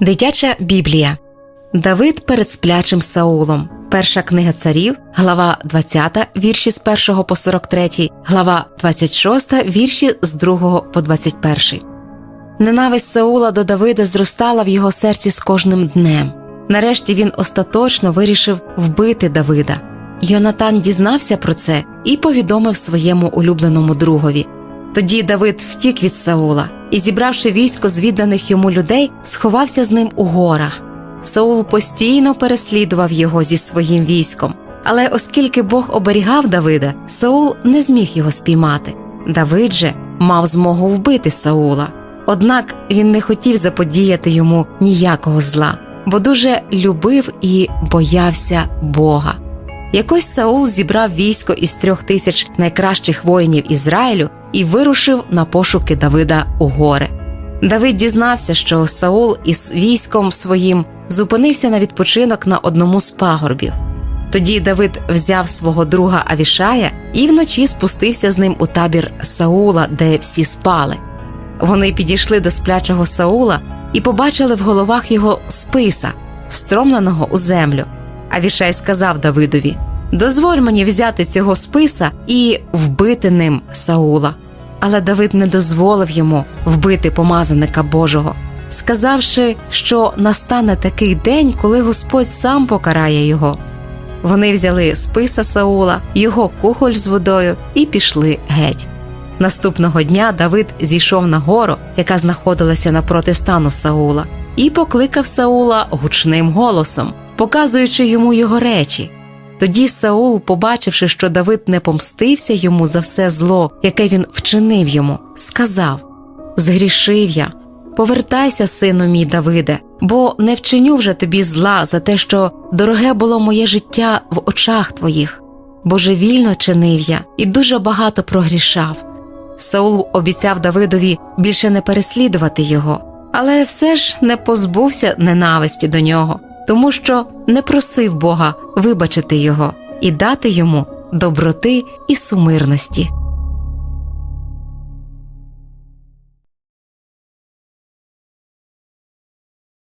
Дитяча Біблія Давид перед сплячим Саулом. Перша книга царів, глава 20, вірші з 1 по 43, глава 26, вірші з 2 по 21. Ненависть Саула до Давида зростала в його серці з кожним днем. Нарешті він остаточно вирішив вбити Давида. Йонатан дізнався про це і повідомив своєму улюбленому другові. Тоді Давид втік від Саула і, зібравши військо з відданих йому людей, сховався з ним у горах. Саул постійно переслідував його зі своїм військом, але оскільки Бог оберігав Давида, Саул не зміг його спіймати. Давид же мав змогу вбити Саула. Однак він не хотів заподіяти йому ніякого зла, бо дуже любив і боявся Бога. Якось Саул зібрав військо із трьох тисяч найкращих воїнів Ізраїлю і вирушив на пошуки Давида у гори. Давид дізнався, що Саул із військом своїм зупинився на відпочинок на одному з пагорбів. Тоді Давид взяв свого друга Авішая і вночі спустився з ним у табір Саула, де всі спали. Вони підійшли до сплячого Саула і побачили в головах його списа, встромленого у землю. Авішай сказав Давидові: Дозволь мені взяти цього списа і вбити ним Саула. Але Давид не дозволив йому вбити помазаника Божого, сказавши, що настане такий день, коли Господь сам покарає його. Вони взяли списа Саула, його кухоль з водою і пішли геть. Наступного дня Давид зійшов на гору, яка знаходилася напроти стану Саула, і покликав Саула гучним голосом, показуючи йому його речі. Тоді Саул, побачивши, що Давид не помстився йому за все зло, яке він вчинив йому, сказав: Згрішив я, повертайся, сину мій Давиде, бо не вчиню вже тобі зла за те, що дороге було моє життя в очах твоїх. Божевільно чинив я і дуже багато прогрішав. Саул обіцяв Давидові більше не переслідувати його, але все ж не позбувся ненависті до нього, тому що не просив Бога вибачити його і дати йому доброти і сумирності.